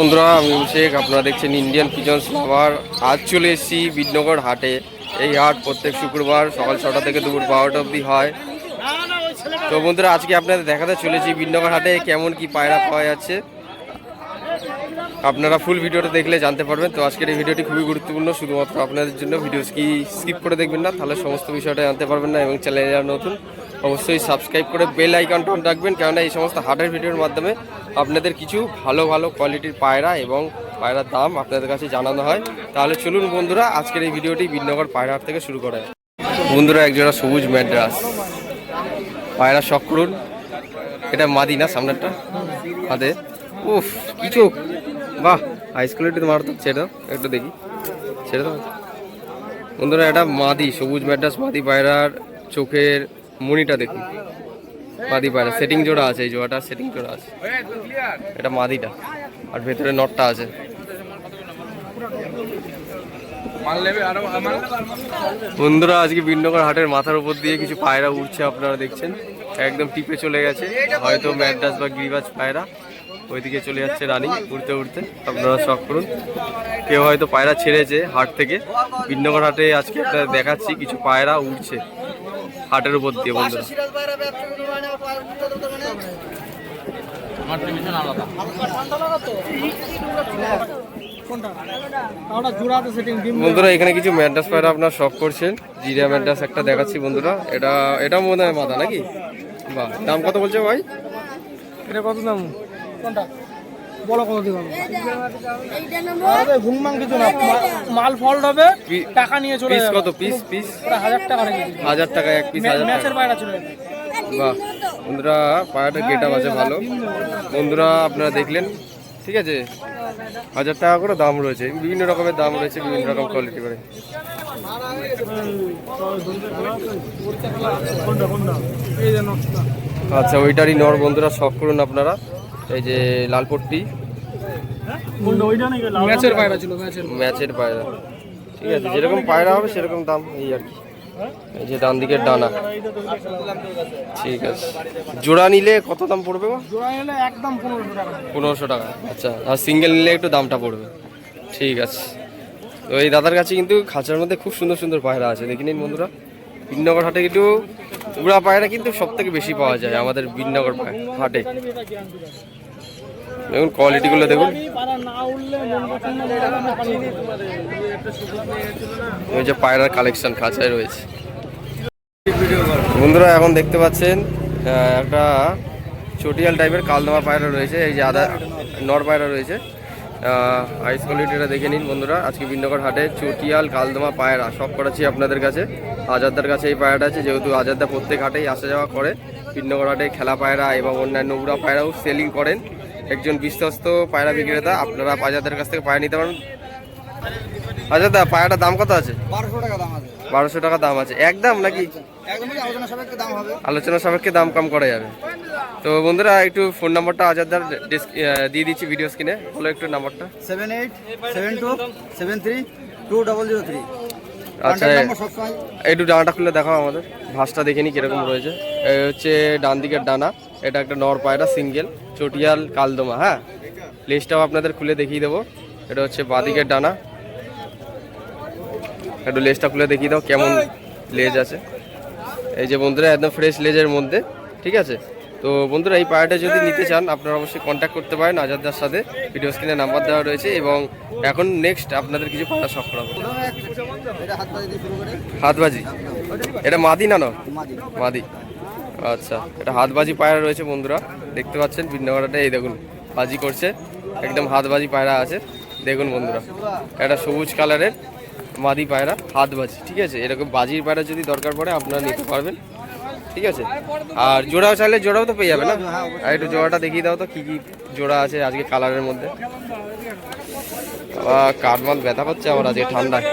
বন্ধুরা, আমি শেখ আপনারা দেখছেন ইন্ডিয়ান পিজন্স লাভার আজ চলে এসেছি বিদনগর হাটে। এই হাট প্রত্যেক শুক্রবার সকাল ছটা থেকে দুপুর বারোটা অবধি হয়। তো বন্ধুরা, আজকে আপনাদের দেখাতে চলেছি বিদনগর হাটে কেমন কি পায়রা পাওয়া যাচ্ছে। আপনারা ফুল ভিডিওটা দেখলে জানতে পারবেন। তো আজকের এই ভিডিওটি খুবই গুরুত্বপূর্ণ, শুধুমাত্র আপনাদের জন্য। ভিডিও কি স্কিপ করে দেখবেন না, তাহলে সমস্ত বিষয়টা জানতে পারবেন না এবং চ্যানেলে নতুন অবশ্যই সাবস্ক্রাইব করে বেল আইকনটা রাখবেন, কেননা এই সমস্ত হাটের ভিডিওর মাধ্যমে আপনাদের কিছু ভালো ভালো কোয়ালিটির পায়রা এবং পায়রার দাম আপনাদের কাছে জানানো হয়। তাহলে চলুন বন্ধুরা, আজকের এই ভিডিওটি বিনগর পায়রা হাট থেকে শুরু করে। বন্ধুরা, একজোড়া সবুজ ম্যাড্রাস। পায়রা শখ এটা মাদি না সামনেরটা? হাতে উফ কিছু বাহ হাই স্কুলে একটু মারতো ছেড়ে দাও, একটু দেখি। ছেড়ে দাও। বন্ধুরা, এটা মাদি, সবুজ ম্যাড্রাস মাদি পায়রার চোখের মনিটা দেখুন। মাদি পায়রা সেটিং জোড়া আছে, এই জোড়াটা সেটিং জোড়া আছে। এটা মাদিটা, আর ভেতরে নটটা আছে। বন্ধুরা, আজকে বিন্নগর হাটের মাথার উপর দিয়ে কিছু পায়রা উঠছে আপনারা দেখছেন। একদম টিপে চলে গেছে, হয়তো ম্যাড্রাস বা গিরিবাজ পায়রা। ওইদিকে চলে যাচ্ছে রানী, উড়তে উড়তে। আপনারা শখ করুন। কেউ হয়তো পায়রা ছেড়েছে হাট থেকে। বিন্নগর হাটে আজকে আপনাদের দেখাচ্ছি কিছু পায়রা উঠছে হাটের উপর দিয়ে বন্ধুরা। বন্ধুরা এখানে কিছু ম্যাড্রাস পায়রা আপনার শখ করছেন। জিরা ম্যাড্রাস একটা দেখাচ্ছি বন্ধুরা। এটা এটা মনে হয় মাথা নাকি? বাহ দাম কত বলছে ভাই? এটা কত দাম? কোনটা? বলো কত দিন আরে কিছু না। মাল ফল্ট হবে টাকা নিয়ে চলে পিস কত? পিস পিস ওরা হাজার টাকা হাজার টাকা এক পিস হাজার ম্যাচের বাইরে চলে বাহ। বন্ধুরা পায়রাটা গেট আপ আছে ভালো। বন্ধুরা আপনারা দেখলেন ঠিক আছে? হাজার টাকা করে দাম রয়েছে। বিভিন্ন রকমের দাম রয়েছে বিভিন্ন রকম কোয়ালিটি করে। আচ্ছা ওইটারই নর বন্ধুরা শখ করুন আপনারা। এই যে লালপট্টি ম্যাচের বাইরে ছিল ম্যাচের ম্যাচের পায়রা। ঠিক আছে যেরকম পায়রা হবে সেরকম দাম এই আর কি। এই যে ডান দিকের ডানা। ঠিক আছে। জোড়া নিলে কত দাম পড়বে গো? একদম পনেরোশো টাকা। পনেরোশো টাকা। আচ্ছা আর সিঙ্গেল নিলে একটু দামটা পড়বে। ঠিক আছে। তো এই দাদার কাছে কিন্তু খাঁচার মধ্যে খুব সুন্দর সুন্দর পায়রা আছে। দেখে নিন বন্ধুরা। বিনগর হাটে কিন্তু উড়া পায়রা কিন্তু সব থেকে বেশি পাওয়া যায় আমাদের বিনগর হাটে। দেখুন কোয়ালিটিগুলো দেখুন। ওই যে পায়রার কালেকশন খাঁচায় রয়েছে। বন্ধুরা, এখন দেখতে পাচ্ছেন একটা চটিয়াল টাইপের কালদমা পায়রা রয়েছে, এই যে আদা, নর পায়রা রয়েছে। আইস কোয়ালিটিটা দেখে নিন বন্ধুরা, আজকে বিন্নগর হাটে চটিয়াল, কালদমা পায়রা, সব করাচ্ছি আপনাদের কাছে। আজাদদার কাছে এই পায়রাটা আছে, যেহেতু আজাদদা প্রত্যেক হাটেই আসা যাওয়া করে বিন্নগর হাটে খেলা পায়রা এবং অন্যান্য উড়া পায়রাও সেলিং করেন। একজন বিশ্বস্ত পায়রা বিক্রেতা আপনারা আজাদের কাছ থেকে পায়রা নিতে পারেন। আজাদা পায়রাটার দাম কত আছে? বারোশো টাকা দাম আছে। বারোশো টাকা দাম আছে। একদম নাকি আলোচনা সাপেক্ষে দাম হবে? আলোচনা সাপেক্ষে দাম কম করা যাবে। তো বন্ধুরা একটু ফোন নাম্বারটা আজাদার দিয়ে দিচ্ছি ভিডিও স্ক্রিনে বলো একটু নাম্বারটা seven eight seven two seven three two double zero three আচ্ছা একটু ডানাটা খুলে দেখাও আমাদের। ভাসটা দেখে নি কীরকম রয়েছে। এই হচ্ছে ডান দিকের ডানা। এটা একটা নর পায়রা সিঙ্গেল চটিয়াল কালদমা হ্যাঁ? লেজটাও আপনাদের খুলে দেখিয়ে দেবো। এটা হচ্ছে বাদিকের ডানা। একটু লেজটা খুলে দেখিয়ে দাও কেমন লেজ আছে। এই যে বন্ধুরা একদম ফ্রেশ লেজের মধ্যে ঠিক আছে? তো বন্ধুরা এই পায়রাটা যদি নিতে চান আপনারা অবশ্যই কন্ট্যাক্ট করতে পারেন আজাদার সাথে। ভিডিও স্ক্রিনে নাম্বার দেওয়া রয়েছে এবং এখন নেক্সট আপনাদের কিছু পায়রা শখ করাবো। হাতবাজি এটা মাদি না না মাদি। আচ্ছা এটা হাতবাজি পায়রা রয়েছে বন্ধুরা দেখতে পাচ্ছেন ভিন্নগড়াটা এই দেখুন বাজি করছে একদম হাতবাজি পায়রা আছে দেখুন বন্ধুরা এটা সবুজ কালারের মাদি পায়রা হাত বাজি ঠিক আছে এরকম বাজির পায়রা যদি দরকার পড়ে আপনারা নিতে পারবেন ঠিক আছে আর জোড়াও চাইলে জোড়াও তো পেয়ে যাবে না? আর একটু জোড়াটা দেখিয়ে দাও তো কী কী জোড়া আছে আজকে কালারের মধ্যে। কাঠমাল ব্যথা করছে আমার আজকে ঠান্ডায়।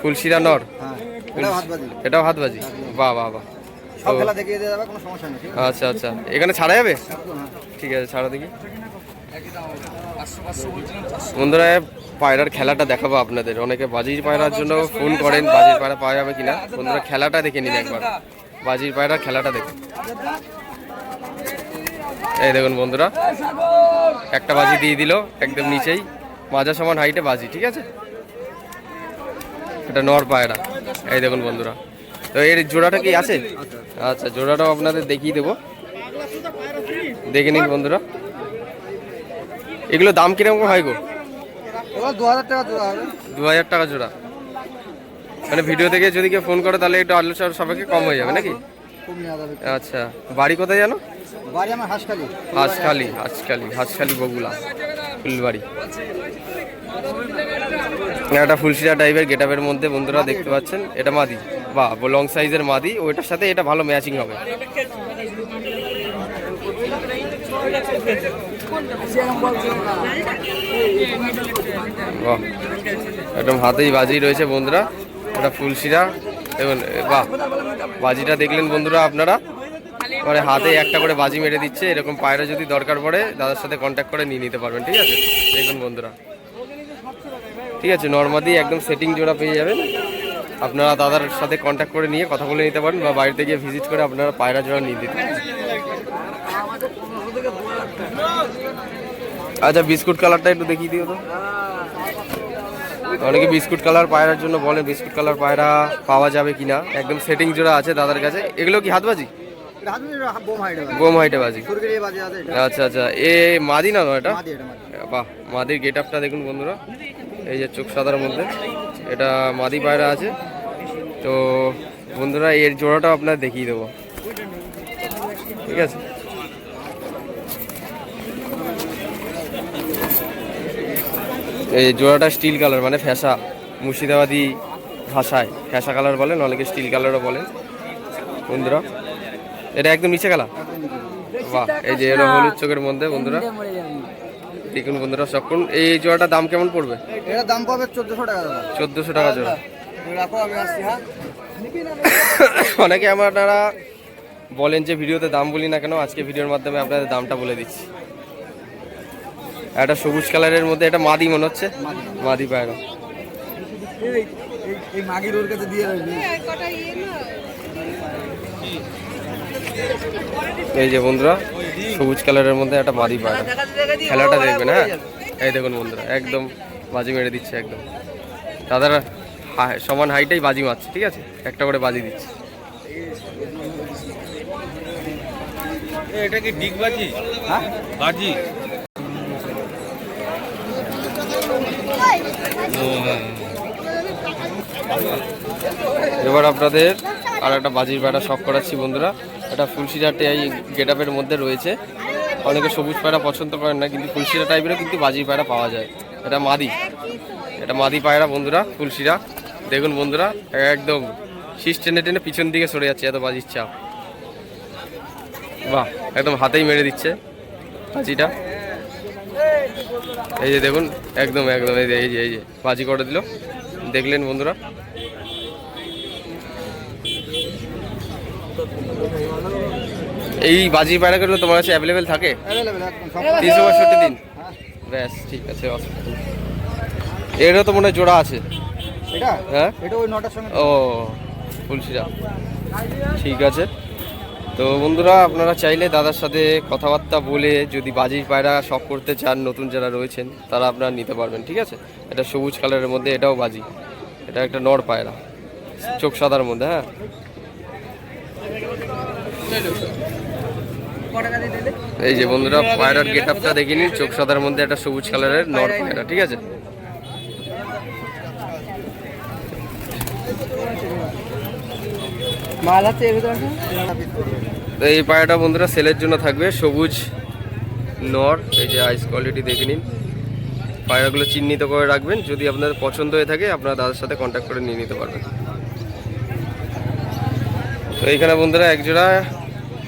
ফুলশিরা নর। হ্যাঁ এটা হাত বাজি এটাও বাহ বাহ বাহ। সব খেলা দেখিয়ে দেওয়া যাবে কোনো সমস্যা নেই আচ্ছা আচ্ছা। এখানে ছাড়া যাবে? হ্যাঁ। ঠিক আছে ছাড়া দেখি। বন্ধুরা পায়রার খেলাটা দেখাবো আপনাদের। অনেকে বাজির পায়রার জন্য ফোন করেন বাজির পায়রা পাওয়া যাবে কিনা। বন্ধুরা খেলাটা দেখে নিন একবার। বাজির পায়রার খেলাটা দেখুন এই দেখুন বন্ধুরা একটা বাজি দিয়ে দিল একদম নিচেই। মাজা সমান হাইটে বাজি ঠিক আছে? এটা নর পায়রা। এই দেখুন বন্ধুরা। তো এর জোড়াটা কি আছে? আচ্ছা জোড়াটাও আপনাদের দেখিয়ে দেবো। দেখে নিন বন্ধুরা। এগুলো দাম কীরকম হয় গো? দু হাজার টাকা জোড়া দু হাজার টাকা জোড়া। মানে ভিডিও থেকে যদি কেউ ফোন করে তাহলে একটু আলোচনা সবাইকে কম হয়ে যাবে নাকি? আচ্ছা বাড়ি কোথায় জানো? বাড়ি আমার হাঁসখালি। হাঁসখালি হাঁসখালি হাঁসখালি বগুলা ফুলবাড়ি। একটা ফুলশিরা টাইপের গেটআপের মধ্যে বন্ধুরা দেখতে পাচ্ছেন এটা মাদি। বা লং সাইজের মাদি, ওইটার সাথে এটা ভালো ম্যাচিং হবে। বাহ, একদম হাতেই বাজি রয়েছে বন্ধুরা, এটা ফুলশিরা দেখুন বাহ, বাজিটা দেখলেন বন্ধুরা আপনারা? পরে হাতে একটা করে বাজি মেরে দিচ্ছে, এরকম পায়রা যদি দরকার পড়ে, দাদার সাথে কন্ট্যাক্ট করে নিয়ে নিতে পারবেন, ঠিক আছে? দেখুন বন্ধুরা। ঠিক আছে, নর্মাদি একদম সেটিং জোড়া পেয়ে যাবেন। আপনারা দাদার সাথে কন্ট্যাক্ট করে নিয়ে কথা বলে নিতে পারেন বা বাড়িতে গিয়ে ভিজিট করে আপনারা পায়রা জোড়া নিয়ে দিতে পারেন। আচ্ছা বিস্কুট কালারটা একটু দেখিয়ে দিও তো। অনেকে বিস্কুট কালার পায়রার জন্য বলে বিস্কুট কালার পায়রা পাওয়া যাবে কিনা। একদম সেটিং জোড়া আছে দাদার কাছে। এগুলো কি হাতবাজি? বোম হাইট বাজি আচ্ছা আচ্ছা। এ মাদি না এটা? বাহ মাদির গেট আপটা দেখুন বন্ধুরা। এই যে চোখ সাদার মধ্যে। এটা মাদি পায়রা আছে। তো বন্ধুরা এর জোড়াটাও আপনার দেখিয়ে দেবো। ঠিক আছে? এই জোড়াটা স্টিল কালার মানে ফ্যাসা মুর্শিদাবাদি ভাষায়। ফ্যাসা কালার বলেন অনেকে স্টিল কালারও বলেন। বন্ধুরা এটা একদম নিচে কালার? বাহ এই যে এলো হলুদ চোখের মধ্যে বন্ধুরা। দেখুন বন্ধুরা সকল এই জোড়াটার দাম কেমন পড়বে? এটার দাম পাবে চোদ্দশো টাকা দাদা। চোদ্দোশো টাকা জোড়া। রাখো আমি আসছি হ্যাঁ? অনেকে আপনারা বলেন যে ভিডিওতে দাম বলি না কেন আজকে ভিডিওর মাধ্যমে আপনাদের দামটা বলে দিচ্ছি। একটা সবুজ কালারের মধ্যে এটা মাদি মনে হচ্ছে। মাদি। পায়রা। এই এই মাগির ওর কাছে দিয়ে রাখবি এই যে বন্ধুরা সবুজ কালারের মধ্যে একটা মাদি পায়রা খেলাটা দেখবেন হ্যাঁ এই দেখুন বন্ধুরা একদম বাজি মেরে দিচ্ছে একদম। দাদারা সমান হাইটাই বাজি মারছে ঠিক আছে? একটা করে বাজি দিচ্ছে। এটা কি ডিগ বাজি? হ্যাঁ? বাজি? এবার আপনাদের আর একটা বাজির বেড়া শখ করাচ্ছি বন্ধুরা। এটা ফুলশিরাটে এই গেট আপের মধ্যে রয়েছে। অনেকে সবুজ পায়রা পছন্দ করেন না, কিন্তু ফুলশিরা টাইপেরও কিন্তু বাজির পায়রা পাওয়া যায়। এটা মাদি। এটা মাদি পায়রা বন্ধুরা, ফুলশিরা। দেখুন বন্ধুরা, একদম শীষ টেনে টেনে পিছন দিকে সরে যাচ্ছে এত বাজির চাপ। বাহ, একদম হাতেই মেরে দিচ্ছে বাজিটা। এই যে দেখুন, একদম একদম, এই যে এই যে এই যে, বাজি করে দিল। দেখলেন বন্ধুরা? এই বাজি পায়রাগুলো তোমার কাছে অ্যাভেলেবেল থাকে? তিনশো পঁয়ষট্টি দিন? হ্যাঁ। ব্যাস ঠিক আছে অসুবিধা। এরও তো মনে হয় জোড়া আছে। হ্যাঁ? ও ফুলশিরা। ঠিক আছে। তো বন্ধুরা আপনারা চাইলে দাদার সাথে কথাবার্তা বলে যদি বাজির পায়রা শখ করতে চান নতুন যারা রয়েছেন তারা আপনারা নিতে পারবেন ঠিক আছে? এটা সবুজ কালারের মধ্যে এটাও বাজি। এটা একটা নর পায়রা। চোখ সাদার মধ্যে হ্যাঁ? এই যে বন্ধুরা পায়রার গেট আপটা দেখে নিন চোখ সাদার মধ্যে একটা সবুজ কালারের নর পায়রা ঠিক আছে? এই পায়রাটা বন্ধুরা সেলের জন্য থাকবে সবুজ নর এই যে আইস কোয়ালিটি দেখে নিন। পায়রাগুলো চিহ্নিত করে রাখবেন যদি আপনাদের পছন্দ হয়ে থাকে আপনারা দাদার সাথে কন্ট্যাক্ট করে নিয়ে নিতে পারবেন। তো এইখানে বন্ধুরা একজোড়া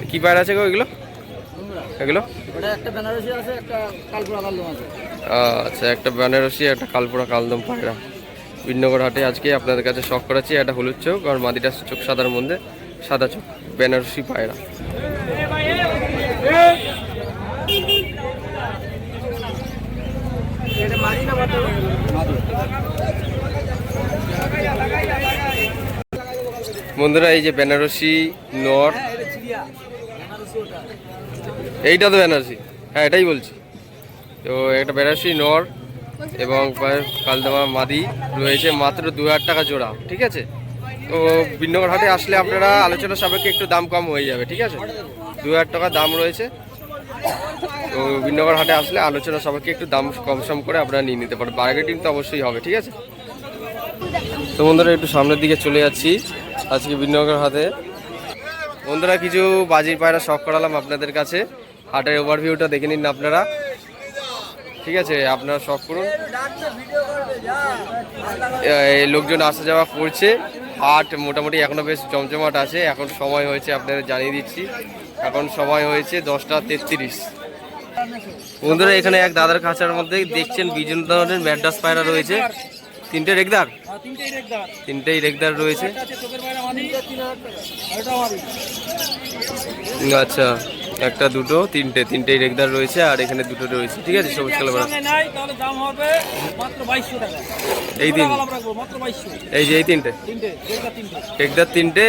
কি পায়রা আছে গো এগুলো এগুলো ওটা একটা বেনারসি আছে একটা কালপুরা কালদম আছে আচ্ছা একটা বেনারসি একটা কালপুরা কালদম পায়রা। বিনগর হাটে আজকে আপনাদের কাছে শখ করাচ্ছি একটা হলুদ চোখ আর মাদিটা চোখ সাদার মধ্যে সাদা চোখ বেনারসি পায়রা। বন্ধুরা এই যে বেনারসি নর এটা চিড়িয়া বেনারসি ওটা এইটা তো বেনারসি হ্যাঁ এটাই বলছি। তো এটা বেনারসি নর এবং কালদামা, মাদি রয়েছে মাত্র দু হাজার টাকা জোড়া, ঠিক আছে? তো বিন্নগর হাটে আসলে আপনারা আলোচনা সাপেক্ষে একটু দাম কম হয়ে যাবে, ঠিক আছে? দু হাজার টাকা দাম রয়েছে। তো বিন্নগর হাটে আসলে আলোচনা সাপেক্ষে একটু দাম কম সম করে আপনারা নিয়ে নিতে পারেন। বার্গেটিং তো অবশ্যই হবে, ঠিক আছে? তো বন্ধুরা, একটু সামনের দিকে চলে যাচ্ছি আজকে বিন্নগর হাটে। বন্ধুরা, কিছু বাজির পায়রা শখ করালাম আপনাদের কাছে। হাটের ওভারভিউটা দেখে নিন আপনারা। ঠিক আছে, আপনারা শখ করুন এই লোকজন আসা যাওয়া করছে। হাট মোটামুটি এখনও বেশ জমজমাট আছে। এখন সময় হয়েছে আপনাদের জানিয়ে দিচ্ছি। এখন সময় হয়েছে দশটা তেত্রিশ। বন্ধুরা, এখানে এক দাদার খাঁচার মধ্যে দেখছেন বিভিন্ন ধরনের ম্যাড্রাস পায়রা রয়েছে। তিনটে রেগদার? তিনটেই রেগদার রয়েছে। আচ্ছা। একটা দুটো তিনটে তিনটেই রেগদার রয়েছে আর এখানে দুটো রয়েছে ঠিক আছে? সবুজ কালো পায়রা। নাই তাহলে দাম হবে মাত্র বাইশশো টাকা। এই দিন? এই যে এই তিনটে? তিনটে তিনটে। রেগদার তিনটে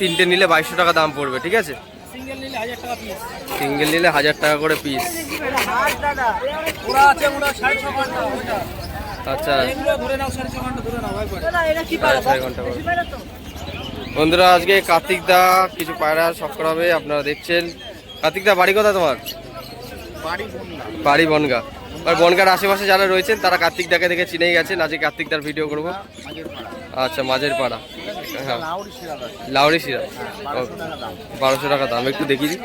তিনটে নিলে বাইশশো টাকা দাম পড়বে ঠিক আছে? সিঙ্গেল নিলে হাজার টাকা পিস সিঙ্গেল নিলে হাজার টাকা করে পিস আচ্ছা। বন্ধুরা আজকে কার্তিক দা কিছু পায়রা শখ করা হবে আপনারা দেখছেন। কার্তিক দা বাড়ি কথা তোমার? বাড়ি বনগা। আর বনগার আশেপাশে যারা রয়েছেন তারা কার্তিক দাকে দেখে চিনেই গেছেন। আজকে কার্তিক দার ভিডিও করব। আচ্ছা মাঝের পাড়া। হ্যাঁ লাউড়ি সিরাজ বারোশো টাকা দাম। একটু দেখি দিই।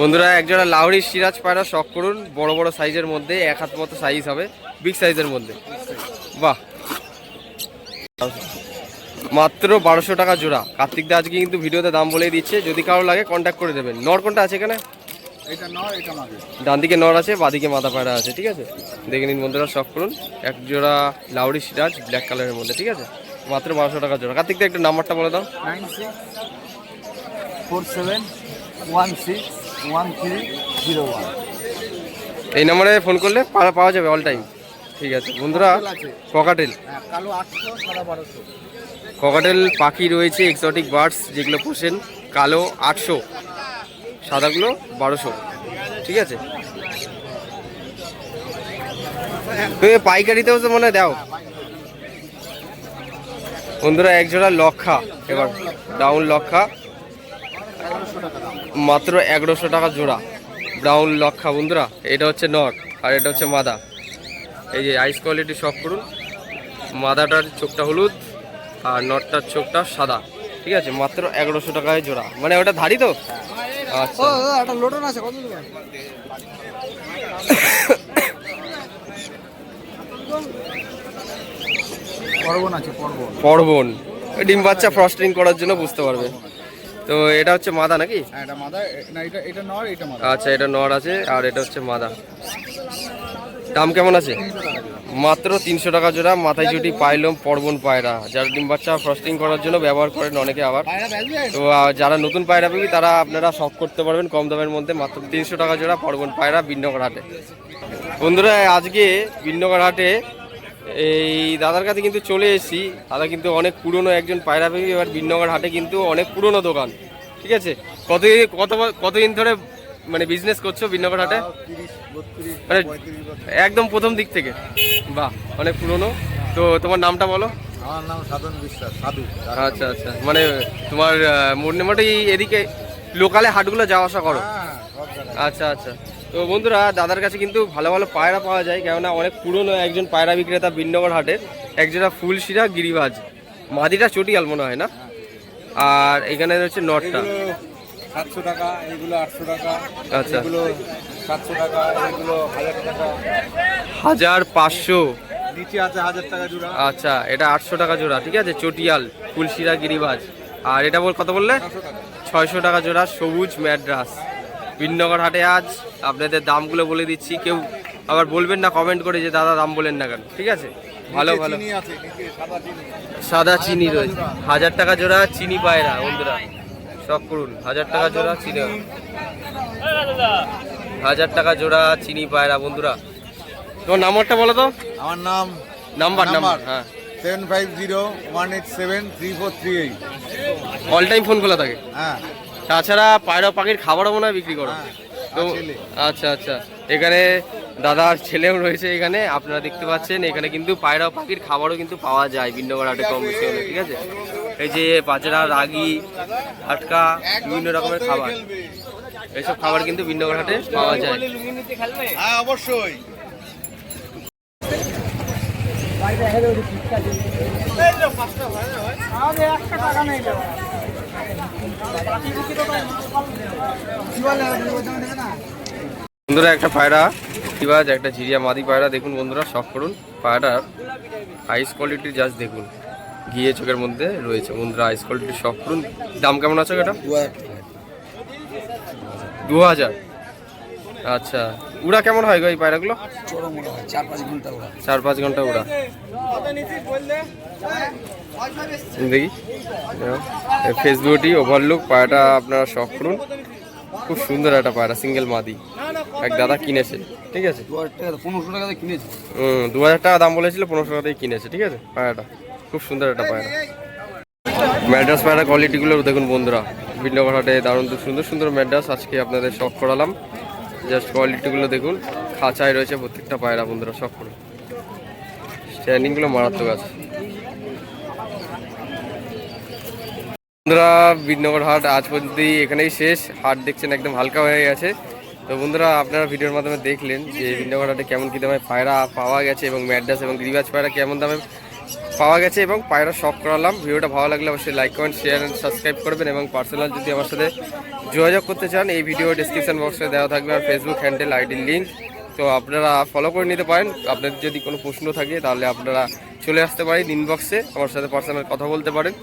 বন্ধুরা একজোড়া লাউড়ি সিরাজ পায়রা শখ করুন। বড় বড় সাইজের মধ্যে এক হাত মতো সাইজ হবে। বিগ সাইজের মধ্যে। বাহ। মাত্র বারোশো টাকা জোড়া। কার্তিক দা আজকে কিন্তু ভিডিওতে দাম বলে দিচ্ছে। যদি কারও লাগে কন্ট্যাক্ট করে দেবেন। নর কোনটা আছে এখানে? ডান দিকে নর আছে বাদিকে মাথা পায়রা আছে ঠিক আছে? দেখে নিন বন্ধুরা শখ করুন। এক জোড়া লাউড়ি সিরাজ ব্ল্যাক কালারের মধ্যে ঠিক আছে? মাত্র বারোশো টাকা জোড়া। কার্তিক দা একটু নাম্বারটা বলে দাও। Nine six four seven one six one three zero one. এই নম্বরে ফোন করলে পাওয়া পাওয়া যাবে অল টাইম ঠিক আছে বন্ধুরা ককাটেল হ্যাঁ কালো আটশো সাড়ে বারোশো। ককাটেল পাখি রয়েছে এক্সোটিক বার্ডস যেগুলো পোষেন, কালো আটশো, সাদাগুলো বারোশো, ঠিক আছে? তুমি পাইকারিতেও তো মনে দাও। বন্ধুরা এক জোড়া লক্ষা, এবার ব্রাউন লক্ষা, মাত্র এগারোশো টাকা জোড়া, ব্রাউন লক্ষা বন্ধুরা, এটা হচ্ছে নট আর এটা হচ্ছে মাদা। এই যে আইস কোয়ালিটি সব করুন, মাদাটার চোখটা হলুদ আর নটটার চোখটা সাদা। ঠিক আছে মাত্র এগারোশো টাকায় জোড়া। মানে ওটা ধারি তো? আচ্ছা। একটা আছে কত ডিম বাচ্চা ফ্রস্টিং করার জন্য বুঝতে পারবে। তো এটা হচ্ছে মাদা নাকি? হ্যাঁ এটা মাদা। না এটা এটা নয় এটা মাদা। আচ্ছা এটা নর আছে আর এটা হচ্ছে মাদা। দাম কেমন আছে? মাত্র তিনশো টাকা জোড়া, মাথায় চুটি পাইলম পর্বন পায়রা। যারা ডিম বাচ্চা ফ্রস্টিং করার জন্য ব্যবহার করেন অনেকে আবার। তো যারা নতুন পায়রা পেবি তারা আপনারা শখ করতে পারবেন কম দামের মধ্যে। মাত্র তিনশো টাকা জোড়া পর্বন পায়রা বিন্নগর হাটে। বন্ধুরা, আজকে বিন্নগর হাটে এই দাদার কাছে কিন্তু চলে এসেছি। দাদা কিন্তু অনেক পুরনো একজন পায়রা পেবি এবার বিন্নগর হাটে কিন্তু অনেক পুরনো দোকান। ঠিক আছে? কত কত, কতদিন ধরে মানে বিজনেস করছ বিন্নগর হাটে? মানে একদম প্রথম দিক থেকে। বাহ অনেক পুরনো। তো তোমার নামটা বলো। আমার নাম সাধন বিশ্বাস সাধু। আচ্ছা আচ্ছা। মানে তোমার মোটামুটি এদিকে লোকালে হাটগুলো যাওয়া আসা করো। হ্যাঁ আচ্ছা আচ্ছা। তো বন্ধুরা দাদার কাছে কিন্তু ভালো ভালো পায়রা পাওয়া যায় কেননা অনেক পুরনো একজন পায়রা বিক্রেতা বিন্নগর হাটের একজোড়া ফুলশিরা গিরিবাজ। মাদিটা চটিয়াল মনে হয় না? আর এখানে হচ্ছে নটটা। সাতশো টাকা এগুলো আটশো টাকা আচ্ছা। সাতশো টাকা এগুলো হাজার টাকা। হাজার পাঁচশো। নিচে আছে হাজার টাকা জোড়া। আচ্ছা এটা আটশো টাকা জোড়া ঠিক আছে? চটিয়াল ফুলশিরা গিরিবাজ। আর এটা বল কত বললে? ছয়শো টাকা। জোড়া সবুজ ম্যাড্রাস। বিনগর হাটে আজ আপনাদের দামগুলো বলে দিচ্ছি কেউ আবার বলবেন না কমেন্ট করে যে দাদা দাম বলেন না কেন ঠিক আছে? ভালো ভালো। সাদা চিনি। রয়েছে। হাজার টাকা জোড়া চিনি পায়রা বন্ধুরা। শখ করুন হাজার টাকা জোড়া চিনি। হাজার টাকা জোড়া চিনি পায়রা বন্ধুরা। তোমার নাম্বারটা বলো তো। আমার নাম নাম্বার নাম্বার? হ্যাঁ। Seven five zero one eight seven three four three eight. All time phone খোলা থাকে? হ্যাঁ। তাছাড়া পায়রা পাখির খাবারও মনে হয় বিক্রি করো? হ্যাঁ তো আচ্ছা আচ্ছা। এখানে দাদার ছেলেও রয়েছে এখানে আপনারা দেখতে পাচ্ছেন এখানে কিন্তু পায়রা পাখির খাবারও কিন্তু পাওয়া যায় ভিন্নগর হাটে কম বেশি হলে ঠিক আছে? এই যে বাজরা রাগি আটকা বিভিন্ন রকমের খাবার। এইসব খাবার কিন্তু ভিন্নগর হাটে পাওয়া যায়। হ্যাঁ অবশ্যই। বন্ধুরা একটা পায়রা শিবাজ একটা ঝিরিয়া মাদি পায়রা দেখুন বন্ধুরা শখ করুন। পায়রাটার আইস কোয়ালিটির জাস্ট দেখুন। ঘিয়ে চোখের মধ্যে রয়েছে। বন্ধুরা আইস কোয়ালিটির শখ করুন। দাম কেমন আছে এটা দু হাজার আচ্ছা উড়া কেমন হয় গো এই পায়রাগুলো? চার পাঁচ ঘণ্টা উড়া। দেখি। ফেসবুকটি ওভারলুক পায়রাটা আপনারা শখ করুন। খুব সুন্দর একটা পায়রা সিঙ্গেল মাদি। এক দাদা কিনেছে, ঠিক আছে? পনেরোশো টাকা দিয়ে কিনেছি হুম দু হাজার টাকা দাম বলেছিল, পনেরোশো টাকা দিয়ে কিনেছে, ঠিক আছে? পায়রাটা। খুব সুন্দর একটা পায়রা। ম্যাড্রাস পায়রা কোয়ালিটিগুলো দেখুন বন্ধুরা। হাটে দারুণ সুন্দর সুন্দর ম্যাড্রাস আজকে আপনাদের শখ করালাম। জাস্ট কোয়ালিটিগুলো দেখুন। খাঁচায় রয়েছে প্রত্যেকটা পায়রা বন্ধুরা, শখ করুন। স্ট্যান্ডিংগুলো মারাত্মক আছে। বন্ধুরা বিনগর হাট আজ পর্যন্তই এখানেই শেষ। হাট দেখছেন একদম হালকা হয়ে গেছে। তো বন্ধুরা, আপনারা ভিডিওর মাধ্যমে দেখলেন যে বিনগর হাটে কেমন কী দামে পায়রা পাওয়া গেছে এবং ম্যাড্রাস এবং গ্রিবাজ পায়রা কেমন দামে পাওয়া গেছে এবং পায়রা শখ করালাম। ভিডিওটা ভালো লাগলে অবশ্যই like comment share and subscribe করবেন এবং পার্সোনাল যদি আমার সাথে যোগাযোগ করতে চান, এই ভিডিও ডিসক্রিপশন বক্সে দেওয়া থাকবে আর ফেসবুক হ্যান্ডেল আইডির লিঙ্ক তো আপনারা ফলো করে নিতে পারেন। আপনাদের যদি কোনো প্রশ্ন থাকে, তাহলে আপনারা চলে আসতে পারেন ইনবক্সে আমার সাথে পার্সোনাল কথা বলতে পারেন।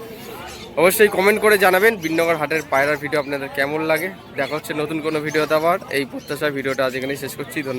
অবশ্যই কমেন্ট করে জানাবেন বিনগর হাটের পায়রার ভিডিও আপনাদের কেমন লাগে। দেখা হচ্ছে নতুন কোনো ভিডিওতে আবার। এই প্রত্যাশার ভিডিওটা আজ এখানেই শেষ করছি। ধন্যবাদ।